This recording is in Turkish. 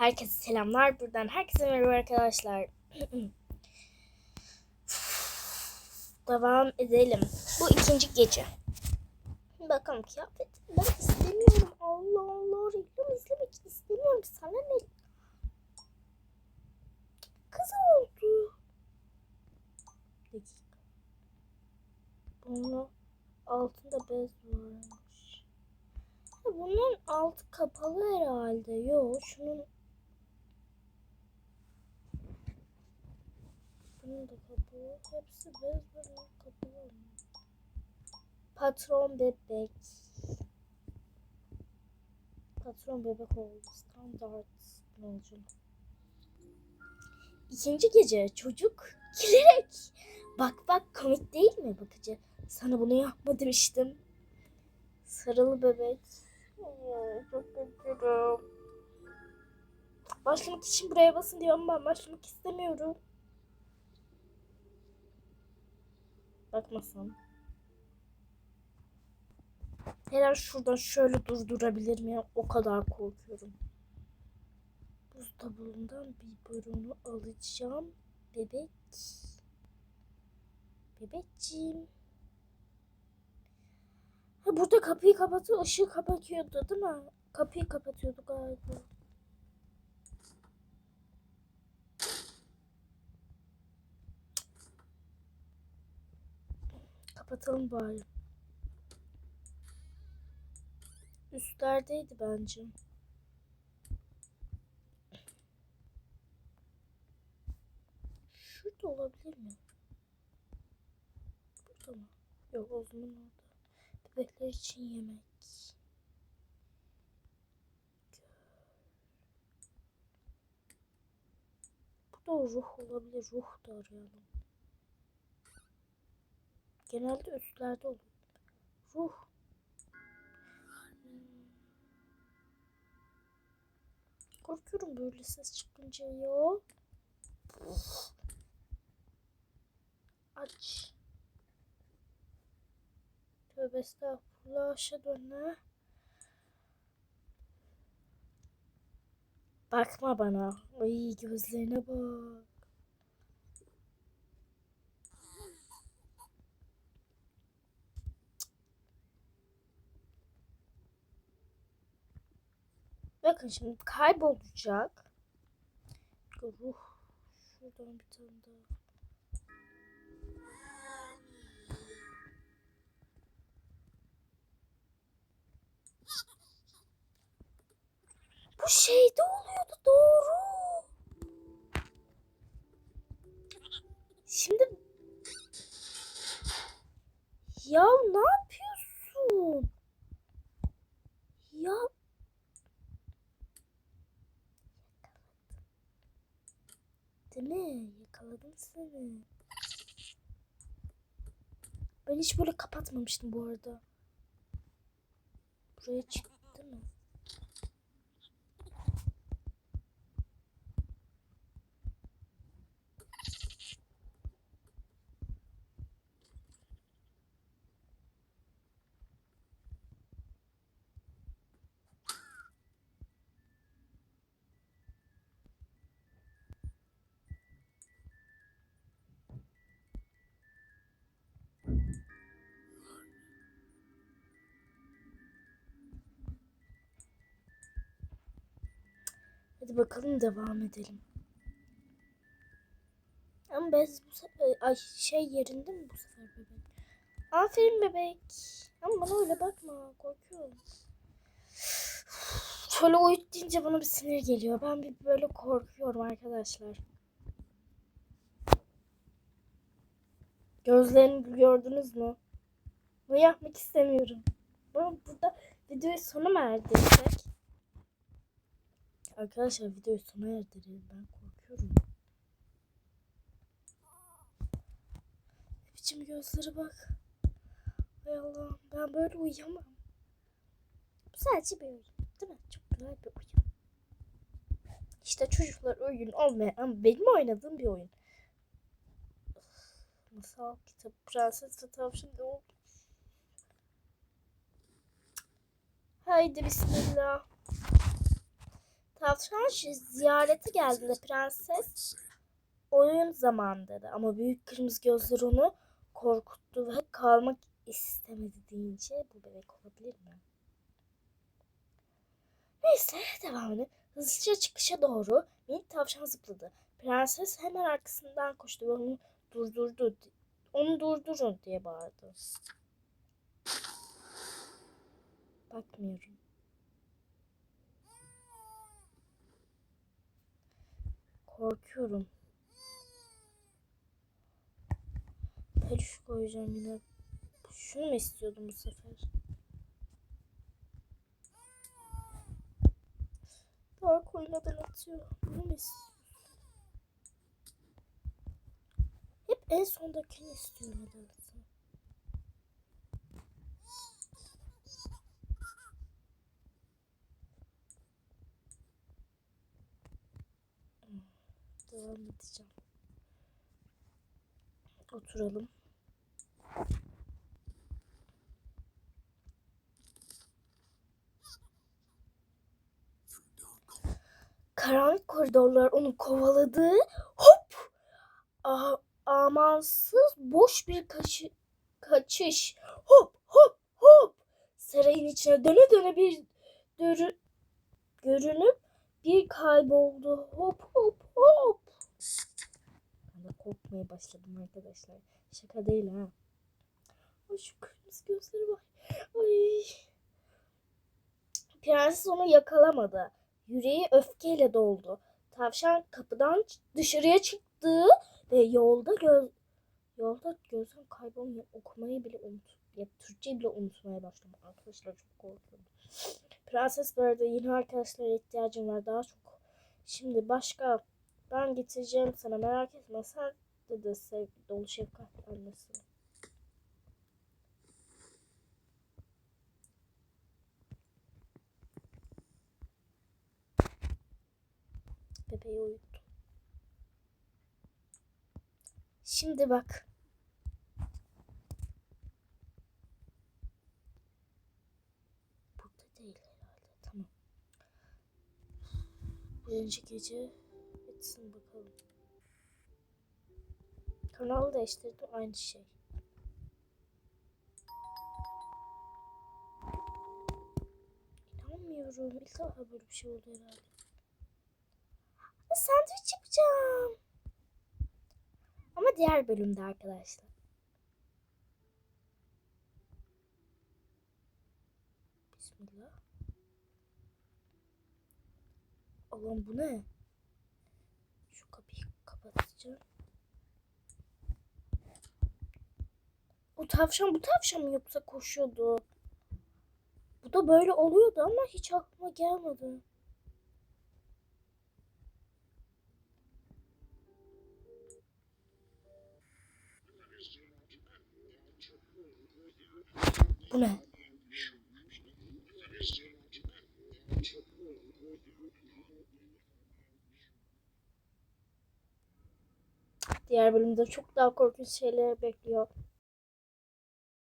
Herkese selamlar buradan. Herkese merhaba arkadaşlar. Devam edelim. Bu ikinci gece. Bakalım kıyafet. Ben istemiyorum. Allah Allah. Reklam izlemek istemiyorum. Sana ne? Kız oldu. Bunun altında bez varmış. Bunun altı kapalı herhalde. Yok şunun Bunun da kapalı. Hepsi bez bunun mı? Patron bebek. Patron bebek oldu. Standart yolculuk. İkinci gece çocuk gülerek. Bak bak komik değil mi bakıcı? Sana bunu yapma demiştim. Sarılı bebek. Çok üzülürüm. Başlamak için buraya basın diyorum ben başlamak istemiyorum. Bakmasam. Her an şuradan şöyle durdurabilir miyim? O kadar korkuyorum. Buzdolabından biberonu alacağım. Bebek. Bebekciğim. Ha burada kapıyı kapatıyor, ışığı kapatıyordu değil mi? Kapıyı kapatıyordu galiba. Kapatalım bari. Üstlerdeydi bence. Şurada olabilir mi? Burada mı? Yok o zaman orada. Bebekler için yemek. Burada ruh olabilir. Ruh da arayalım. Genelde üstlerde oluyor. Ruh. Korkuyorum böyle ses çıkınca ya. Aç. Tövbe estağfurullah aşağı dönme. Bakma bana. Ay gözlerine bak. Bakın şimdi kaybolacak. Ruh. Şuradan bir tane daha. Bu şeyde oluyordu doğru. Şimdi ya ne yapıyorsun? Ya Mi? Yakaladım seni. Ben hiç böyle kapatmamıştım bu arada. Buraya çıktı Hadi bakalım devam edelim. Ama bez bu ay şey yerinde mi bu sefer bebek? Aferin bebek. Ama bana öyle bakma korkuyorum. Şöyle uyut deyince bana bir sinir geliyor. Ben bir böyle korkuyorum arkadaşlar. Gözlerini gördünüz mü? Bunu yapmak istemiyorum. Bunu burada videoyu sona mı erdirsek? Arkadaşlar videoyu sona erdirelim. Ben korkuyorum. Ne biçim gözlere bak. Hay Allah ben böyle uyuyamam. Bu sadece bir oyun. Değil mi? Çok güzel bir oyun. İşte çocuklar oyun olmayan benim oynadığım bir oyun. Masal kitap Prenses ve Tavşan ne oldu? Haydi bismillah. Tavşan ziyarete geldiğinde prenses oyun zamanı. Ama büyük kırmızı gözler onu korkuttu ve kalmak istemedi deyince bu bebek olabilir mi? Neyse devam edelim. Hızlıca çıkışa doğru minik tavşan zıpladı. Prenses hemen arkasından koştu ve onu durdurdu. Onu durdurun diye bağırdı. Bakmıyorum. Korkuyorum. Peluş koyacağım yine. Şunu mu istiyordum bu sefer? Daha koymadan atıyor. Bunu mu istiyorsun? Hep en sondakini istiyor nedense. Devam edeceğim. Oturalım. Karanlık koridorlar onu kovaladı. Hop! A amansız boş bir kaşı kaçış. Hop hop hop! Sarayın içine döne döne bir görünüp bir kayboldu. Hop hop hop! Korkmaya başladım arkadaşlar. Şaka değil ha. Ay şu kırmızı gözleri var. Ay. Prenses onu yakalamadı. Yüreği öfkeyle doldu. Tavşan kapıdan dışarıya çıktı ve yolda göz yolda gözden kaybolmayı okumayı bile unut. Ya Türkçeyi bile unutmaya başladım. Arkadaşlar çok korkuyorum. Prenses böyle yeni arkadaşlara ihtiyacım var daha çok. Şimdi başka ben getireceğim sana merak etme sen dedi sevgi dolu şefkat annesi. Bebeği uyuttum. Şimdi bak. Burada değil herhalde. Tamam. Birinci gece bitsin bakalım. Kanalı değiştirdim aynı şey. İnanmıyorum. İlk defa böyle bir şey oldu herhalde. Sandviç yapacağım. Ama diğer bölümde arkadaşlar. Bismillah. Allah'ım bu ne? Şu kapıyı kapatacağım. O tavşan bu tavşan mı yoksa koşuyordu? Bu da böyle oluyordu ama hiç aklıma gelmedi. Bu ne? Diğer bölümde çok daha korkunç şeyler bekliyor.